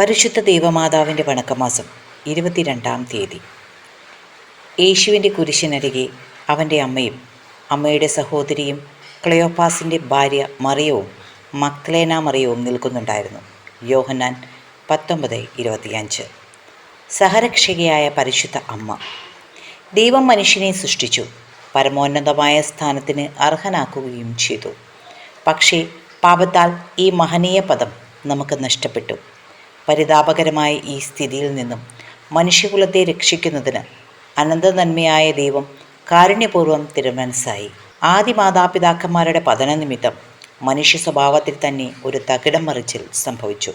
പരിശുദ്ധ ദൈവമാതാവിന്റെ വണക്കമാസം ഇരുപത്തിരണ്ടാം തീയതി. യേശുവിന്റെ കുരിശിനരികെ അവന്റെ അമ്മയും അമ്മയുടെ സഹോദരിയും ക്ലയോപ്പാസിന്റെ ഭാര്യ മറിയവും മക്ലേന മറിയവും നിൽക്കുന്നുണ്ടായിരുന്നു. യോഹന്നാൻ പത്തൊമ്പത് ഇരുപത്തിയഞ്ച്. സഹരക്ഷകയായ പരിശുദ്ധ അമ്മ. ദൈവം മനുഷ്യനെ സൃഷ്ടിച്ചു. പരമോന്നതമായ സ്ഥാനത്തിന് അർഹനാക്കുകയും ചെയ്തു. പക്ഷേ പാപത്താൽ ഈ മഹനീയ പദം നമുക്ക് നഷ്ടപ്പെട്ടു. പരിതാപകരമായ ഈ സ്ഥിതിയിൽ നിന്നും മനുഷ്യകുലത്തെ രക്ഷിക്കുന്നതിന് അനന്തനന്മയായ ദൈവം കാരുണ്യപൂർവം തിരുമനസ്സായി. ആദി മാതാപിതാക്കന്മാരുടെ പതന നിമിത്തം മനുഷ്യ സ്വഭാവത്തിൽ തന്നെ ഒരു തകിടം മറിച്ചിൽ സംഭവിച്ചു.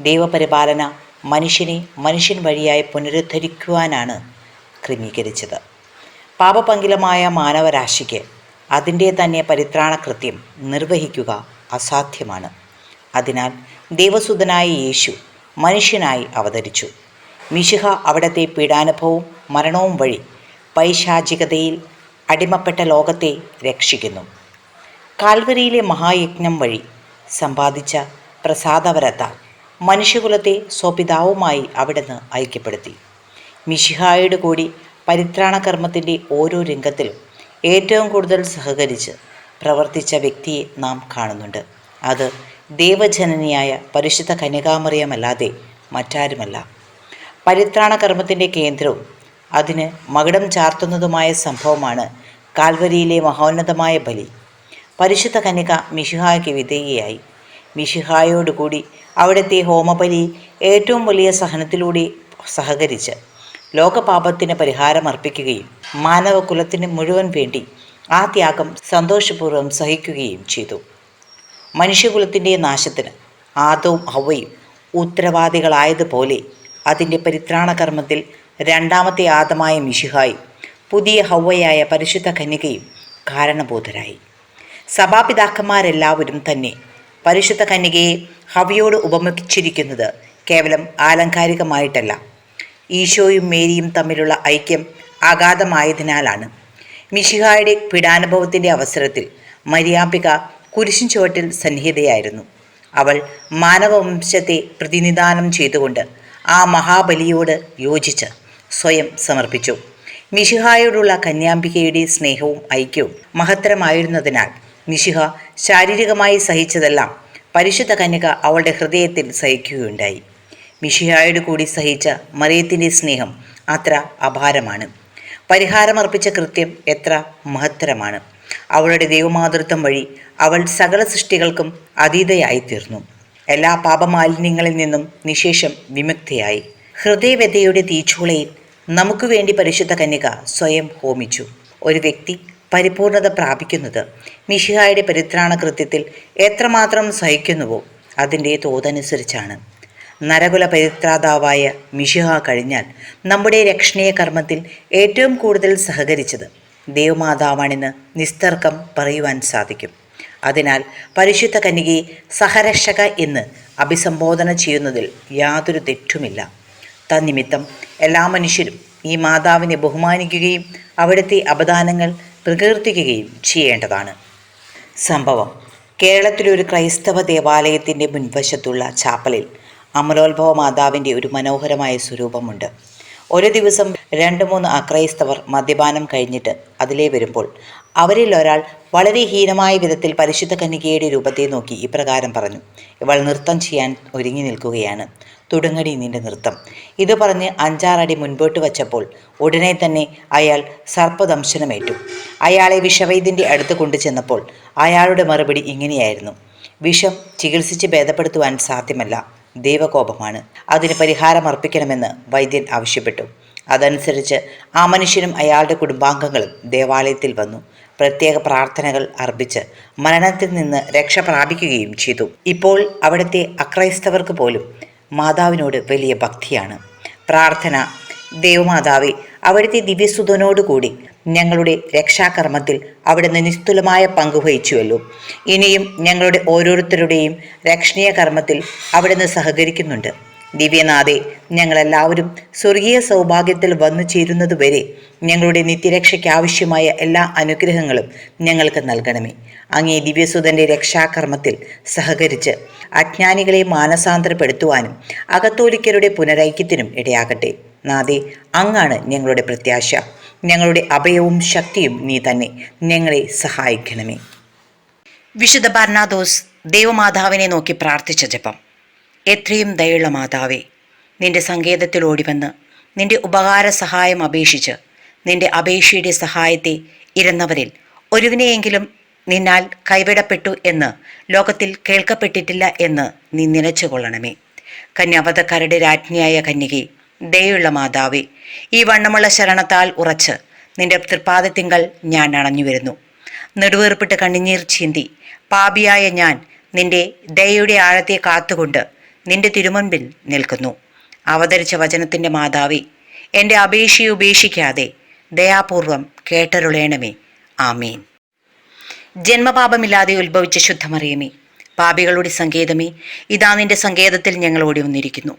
ദൈവപരിപാലന മനുഷ്യനെ മനുഷ്യൻ വഴിയായി പുനരുദ്ധരിക്കുവാനാണ് ക്രമീകരിച്ചത്. പാപപങ്കിലമായ മാനവരാശിക്ക് അതിന്റെ തന്നെ പരിത്രാണ കൃത്യം നിർവഹിക്കുക അസാധ്യമാണ്. അതിനാൽ ദേവസുതനായ യേശു മനുഷ്യനായി അവതരിച്ചു. മിശിഹ അവിടത്തെ പീഡാനുഭവവും മരണവും വഴി പൈശാചികതയിൽ അടിമപ്പെട്ട ലോകത്തെ രക്ഷിക്കുന്നു. കാൽവരിയിലെ മഹായജ്ഞം വഴി സമ്പാദിച്ച പ്രസാദവരത്ത മനുഷ്യകുലത്തെ സ്വപിതാവുമായി അവിടുന്ന് ഐക്യപ്പെടുത്തി. മിശിഹായുടെ കൂടി പരിത്രാണകർമ്മത്തിന്റെ ഓരോ രംഗത്തിലും ഏറ്റവും കൂടുതൽ സഹകരിച്ച് പ്രവർത്തിച്ച വ്യക്തിയെ നാം കാണുന്നുണ്ട്. അത് ദേവജനനിയായ പരിശുദ്ധ കന്യകാമറിയമല്ലാതെ മറ്റാരുമല്ല. പരിത്രാണ കർമ്മത്തിന്റെ കേന്ദ്രവും അതിന് മകുടം ചാർത്തുന്നതുമായ സംഭവമാണ് കാൽവരിയിലെ മഹോന്നതമായ ബലി. പരിശുദ്ധ കന്യക മിഷിഹായ്ക്ക് വിധേയയായി. മിഷിഹായോടുകൂടി അവിടുത്തെ ഹോമബലി ഏറ്റവും വലിയ സഹനത്തിലൂടെ സഹകരിച്ച് ലോകപാപത്തിന് പരിഹാരമർപ്പിക്കുകയും മാനവകുലത്തിന് മുഴുവൻ വേണ്ടി ആ ത്യാഗം സന്തോഷപൂർവം സഹിക്കുകയും ചെയ്തു. മനുഷ്യകുലത്തിന്റെ നാശത്തിന് ആദവും ഹവയും ഉത്തരവാദികളായതുപോലെ അതിന്റെ പരിത്രാണകർമ്മത്തിൽ രണ്ടാമത്തെ ആദമായ മിശിഹായി പുതിയ ഹൗവയായ പരിശുദ്ധ കന്യകയും കാരണബോധരായി. സഭാപിതാക്കന്മാരെല്ലാവരും തന്നെ പരിശുദ്ധ കന്യകയെ ഹവയോട് ഉപമിച്ചിരിക്കുന്നത് കേവലം ആലങ്കാരികമായിട്ടല്ല. ഈശോയും മേരിയും തമ്മിലുള്ള ഐക്യം അഗാധമായതിനാലാണ്. മിഷിഹായുടെ പീഡാനുഭവത്തിന്റെ അവസരത്തിൽ മരിയാമ്പിക കുരിശിൻ ചുവട്ടിൽ സന്നിഹിതയായിരുന്നു. അവൾ മാനവവംശത്തെ പ്രതിനിധാനം ചെയ്തുകൊണ്ട് ആ മഹാബലിയോട് യോജിച്ച് സ്വയം സമർപ്പിച്ചു. മിശിഹായോടുള്ള കന്യാംബികയുടെ സ്നേഹവും ഐക്യവും മഹത്തരമായിരുന്നതിനാൽ മിശിഹ ശാരീരികമായി സഹിച്ചതെല്ലാം പരിശുദ്ധ കന്യക അവളുടെ ഹൃദയത്തിൽ സഹിക്കുകയുണ്ടായി. മിഷിഹായോട് കൂടി സഹിച്ച മറിയത്തിന്റെ സ്നേഹം അത്ര അപാരമാണ്. പരിഹാരമർപ്പിച്ച കൃത്യം എത്ര മഹത്തരമാണ്. അവളുടെ ദൈവമാതൃത്വം വഴി അവൾ സകല സൃഷ്ടികൾക്കും അതീതയായിത്തീർന്നു. എല്ലാ പാപമാലിന്യങ്ങളിൽ നിന്നും നിശേഷം വിമുക്തിയായി. ഹൃദയവ്യതയുടെ തീച്ചൂളയിൽ നമുക്ക് വേണ്ടി പരിശുദ്ധ കന്യക സ്വയം ഹോമിച്ചു. ഒരു വ്യക്തി പരിപൂർണത പ്രാപിക്കുന്നത് മിഷിഹായുടെ പരിത്രാണ കൃത്യത്തിൽ എത്രമാത്രം സഹിക്കുന്നുവോ അതിന്റെ തോതനുസരിച്ചാണ്. നരകുല പരിത്രാതാവായ മിഷിഹ കഴിഞ്ഞാൽ നമ്മുടെ രക്ഷണീയ കർമ്മത്തിൽ ഏറ്റവും കൂടുതൽ സഹകരിച്ചത് ദേവമാതാവാണെന്ന് നിസ്തർക്കം പറയുവാൻ സാധിക്കും. അതിനാൽ പരിശുദ്ധ കന്യകയെ സഹരക്ഷക എന്ന് അഭിസംബോധന ചെയ്യുന്നതിൽ യാതൊരു തെറ്റുമില്ല. തന്നിമിത്തം എല്ലാ മനുഷ്യരും ഈ മാതാവിനെ ബഹുമാനിക്കുകയും അവിടുത്തെ അപദാനങ്ങൾ പ്രകീർത്തിക്കുകയും ചെയ്യേണ്ടതാണ്. സംഭവം കേരളത്തിലൊരു ക്രൈസ്തവ ദേവാലയത്തിന്റെ മുൻവശത്തുള്ള ചാപ്പലിൽ അമലോത്ഭവ മാതാവിന്റെ ഒരു മനോഹരമായ സ്വരൂപമുണ്ട്. ഒരു ദിവസം രണ്ട് മൂന്ന് അക്രൈസ്തവർ മദ്യപാനം കഴിഞ്ഞിട്ട് അതിലേ വരുമ്പോൾ അവരിൽ ഒരാൾ വളരെ ഹീനമായ വിധത്തിൽ പരിശുദ്ധ കന്യകയുടെ രൂപത്തെ നോക്കി ഇപ്രകാരം പറഞ്ഞു ഇവൾ നൃത്തം ചെയ്യാൻ ഒരുങ്ങി നിൽക്കുകയാണ്. തുടങ്ങടി നിന്റെ നൃത്തം. ഇത് പറഞ്ഞ് അഞ്ചാറടി മുൻപോട്ട് വച്ചപ്പോൾ ഉടനെ തന്നെ അയാൾ സർപ്പദംശനമേറ്റു. അയാളെ വിഷവൈദ്യന്റെ അടുത്ത് കൊണ്ടു ചെന്നപ്പോൾ അയാളുടെ മറുപടി ഇങ്ങനെയായിരുന്നു വിഷം ചികിത്സിച്ച് ഭേദപ്പെടുത്തുവാൻ സാധ്യമല്ല. ദൈവകോപമാണ്. അതിന് പരിഹാരം അർപ്പിക്കണമെന്ന് വൈദ്യൻ ആവശ്യപ്പെട്ടു. അതനുസരിച്ച് ആ മനുഷ്യനും അയാളുടെ കുടുംബാംഗങ്ങളും ദേവാലയത്തിൽ വന്നു. പ്രത്യേക പ്രാർത്ഥനകൾ അർപ്പിച്ച് മരണത്തിൽ നിന്ന് രക്ഷ പ്രാപിക്കുകയും ചെയ്തു. ഇപ്പോൾ അവിടുത്തെ അക്രൈസ്തവർക്ക് പോലും മാതാവിനോട് വലിയ ഭക്തിയാണ്. പ്രാർത്ഥന ദേവമാതാവെ അവിടുത്തെ ദിവ്യസുതനോടുകൂടി ഞങ്ങളുടെ രക്ഷാകർമ്മത്തിൽ അവിടുന്ന് നിസ്തുലമായ പങ്കുവഹിച്ചുവല്ലോ ഇനിയും ഞങ്ങളുടെ ഓരോരുത്തരുടെയും രക്ഷണീയ കർമ്മത്തിൽ അവിടുന്ന് സഹകരിക്കുന്നുണ്ട്. ദിവ്യനാഥെ ഞങ്ങളെല്ലാവരും സ്വർഗീയ സൗഭാഗ്യത്തിൽ വന്നു ചേരുന്നതുവരെ ഞങ്ങളുടെ നിത്യരക്ഷയ്ക്ക് ആവശ്യമായ എല്ലാ അനുഗ്രഹങ്ങളും ഞങ്ങൾക്ക് നൽകണമേ. അങ്ങേ ദിവ്യസുതന്റെ രക്ഷാകർമ്മത്തിൽ സഹകരിച്ച് അജ്ഞാനികളെ മാനസാന്തരപ്പെടുത്തുവാനും അകത്തോലിക്കരുടെ പുനരൈക്യത്തിനും ഇടയാകട്ടെ. നാദേ അങ്ങാണ് ഞങ്ങളുടെ പ്രത്യാശ. ഞങ്ങളുടെ അഭയവും ശക്തിയും നീ തന്നെ. ഞങ്ങളെ സഹായിക്കണമേ. വിശുദ്ധ ബർണാദോസ് ദേവമാതാവിനെ നോക്കി പ്രാർത്ഥിച്ച ജപം. എത്രയും ദയുള്ള മാതാവേ നിന്റെ സങ്കേതത്തിൽ ഓടിവന്ന് നിന്റെ ഉപകാര സഹായം അപേക്ഷിച്ച് നിന്റെ അപേക്ഷയുടെ സഹായത്തെ ഇരുന്നവരിൽ ഒരുവിനെയെങ്കിലും നിന്നാൽ കൈവിടപ്പെട്ടു എന്ന് ലോകത്തിൽ കേൾക്കപ്പെട്ടിട്ടില്ല എന്ന് നീ നിലച്ചുകൊള്ളണമേ. കന്യാവതക്കാരുടെ രാജ്ഞിയായ കന്യകെ ദയുള്ള മാതാവേ ഈ വണ്ണമുള്ള ശരണത്താൽ ഉറച്ച് നിന്റെ തൃപ്പാദത്തിങ്കൽ ഞാൻ അണഞ്ഞു വരുന്നു. നെടുവേർപ്പിട്ട് കണ്ണിനീർ ചിന്തി പാപിയായ ഞാൻ നിന്റെ ദയയുടെ ആഴത്തെ കാത്തുകൊണ്ട് നിന്റെ തിരുമുൻപിൽ നിൽക്കുന്നു. അവതരിച്ച വചനത്തിന്റെ മാതാവി എന്റെ അപേക്ഷയെ ഉപേക്ഷിക്കാതെ ദയാപൂർവം കേട്ടരുളേണമേ. ആമീൻ. ജന്മപാപമില്ലാതെ ഉത്ഭവിച്ച ശുദ്ധമറിയമേ പാപികളുടെ സങ്കേതമേ ഇതാ നിന്റെ സങ്കേതത്തിൽ ഞങ്ങൾ ഓടി വന്നിരിക്കുന്നു.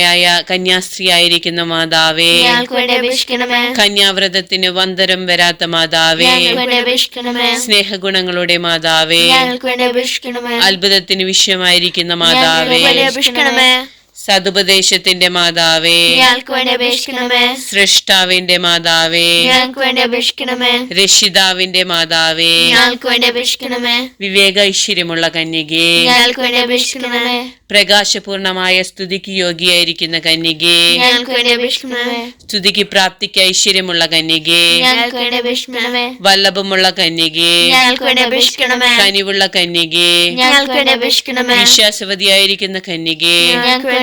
കളങ്കഹീനമയായ കന്യാസ്ത്രീയായിരിക്കുന്ന മാതാവേ ഞങ്ങൾക്ക് വേണ്ടി അപേക്ഷിക്കണമേ. കന്യാവ്രതത്തിന് വന്തരം വരാത്ത മാതാവേ സ്നേഹഗുണങ്ങളുടെ മാതാവേ അത്ഭുതത്തിന് വിഷയമായിരിക്കുന്ന മാതാവേ സതുപദേശത്തിന്റെ മാതാവേ. ഞങ്ങൾക്ക് വേണ്ടി അപേക്ഷിക്കണമേ. സൃഷ്ടാവിന്റെ മാതാവേ. ഞങ്ങൾക്ക് വേണ്ടി അപേക്ഷിക്കണമേ. രക്ഷിതാവിന്റെ മാതാവേ. ഞങ്ങൾക്ക് വേണ്ടി അപേക്ഷിക്കണമേ. വിവേക ഐശ്വര്യമുള്ള കന്യകേ. ഞങ്ങൾക്ക് വേണ്ടി അപേക്ഷിക്കണമേ. പ്രകാശപൂർണമായ സ്തുതിക്ക് യോഗ്യയായിരിക്കുന്ന കന്യകേ. ഞങ്ങൾക്ക് വേണ്ടി അപേക്ഷിക്കണമേ. സ്തുതിക്ക് പ്രാപ്തിക്ക് ഐശ്വര്യമുള്ള കന്യകേ. ഞങ്ങൾക്ക് വേണ്ടി അപേക്ഷിക്കണമേ. വല്ലഭമുള്ള കന്യകേ. ഞങ്ങൾക്ക് വേണ്ടി അപേക്ഷിക്കണമേ. കനിവുള്ള കന്യകേ. ഞങ്ങൾക്ക് വേണ്ടി അപേക്ഷിക്കണമേ. വിശ്വാസവതിയായിരിക്കുന്ന കന്യകേ. ഞങ്ങൾക്ക്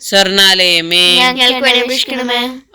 സ്വർണാലയമേ. ഞങ്ങൾക്ക് വേണ്ടി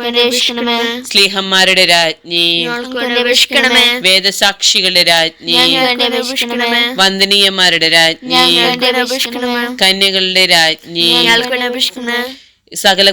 വേണ്ടി അപേക്ഷിക്കണമേ. സ്ലീഹന്മാരുടെ രാജ്ഞി. ഞങ്ങൾക്ക് വേണ്ടി അപേക്ഷിക്കണമേ. വേദസാക്ഷികളുടെ രാജ്ഞി. വേണ്ടി അപേക്ഷിക്കണമേ. വന്ദനീയന്മാരുടെ രാജ്ഞി. വേണ്ടി അപേക്ഷിക്കണമേ. കന്യകളുടെ രാജ്ഞി. ഞങ്ങൾക്ക് വേണ്ടി അപേക്ഷിക്കണമേ. സകല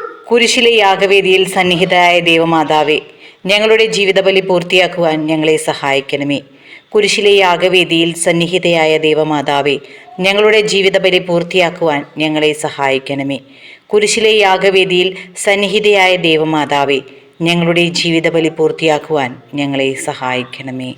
കുരിശിലെ യാഗവേദിയിൽ സന്നിഹിതയായ ദേവമാതാവെ ഞങ്ങളുടെ ജീവിതബലി പൂർത്തിയാക്കുവാൻ ഞങ്ങളെ സഹായിക്കണമേ. കുരിശിലെ യാഗവേദിയിൽ സന്നിഹിതയായ ദേവമാതാവെ ഞങ്ങളുടെ ജീവിതബലി പൂർത്തിയാക്കുവാൻ ഞങ്ങളെ സഹായിക്കണമേ. കുരിശിലെ യാഗവേദിയിൽ സന്നിഹിതയായ ദേവമാതാവെ ഞങ്ങളുടെ ജീവിതബലി പൂർത്തിയാക്കുവാൻ ഞങ്ങളെ സഹായിക്കണമേ.